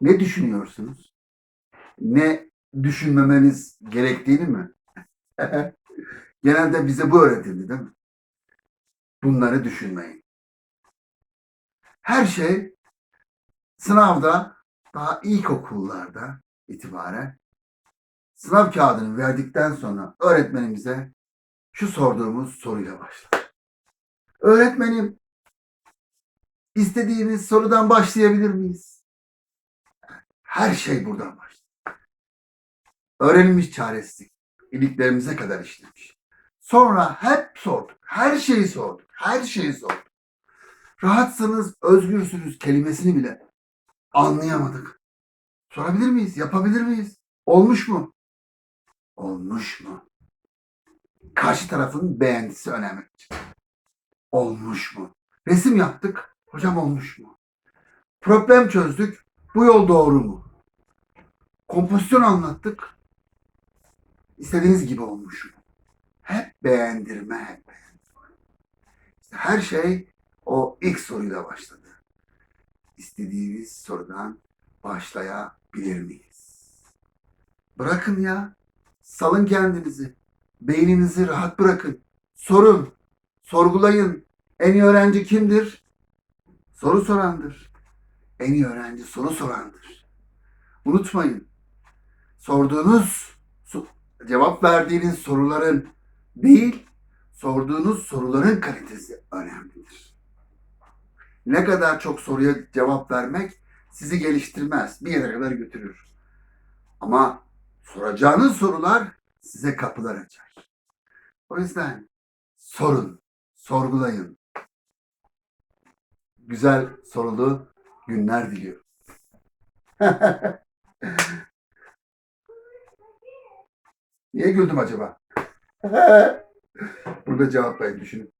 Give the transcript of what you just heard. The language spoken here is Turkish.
Ne düşünüyorsunuz? Ne düşünmemeniz gerektiğini mi? Genelde bize bu öğretildi değil mi? Bunları düşünmeyin. Her şey sınavda daha ilkokullarda itibaren sınav kağıdını verdikten sonra öğretmenimize şu sorduğumuz soruyla başlar. Öğretmenim istediğimiz sorudan başlayabilir miyiz? Her şey buradan başlar. Öğrenilmiş çaresizlik iliklerimize kadar işlemiş. Sonra hep sorduk. Her şeyi sorduk. Her şeyi sorduk. Rahatsınız, özgürsünüz kelimesini bile anlayamadık. Sorabilir miyiz? Yapabilir miyiz? Olmuş mu? Olmuş mu? Karşı tarafın beğendisi önemli. Olmuş mu? Resim yaptık. Hocam olmuş mu? Problem çözdük. Bu yol doğru mu? Kompozisyon anlattık. İstediğiniz gibi olmuş mu? Hep beğendirme, hep beğendirme. İşte her şey o ilk soruyla başladı. İstediğiniz sorudan başlayabilir miyiz? Bırakın ya. Salın kendinizi. Beyninizi rahat bırakın. Sorun. Sorgulayın. En iyi öğrenci kimdir? Soru sorandır. En iyi öğrenci soru sorandır. Unutmayın. Sorduğunuz, so- cevap verdiğiniz soruların değil, sorduğunuz soruların kalitesi önemlidir. Ne kadar çok soruya cevap vermek sizi geliştirmez. Bir yere kadar götürür. Ama soracağınız sorular size kapılar açar. O yüzden sorun, sorgulayın. Güzel sorulu günler diliyorum. Niye güldüm acaba? Burada cevaplayın düşünün.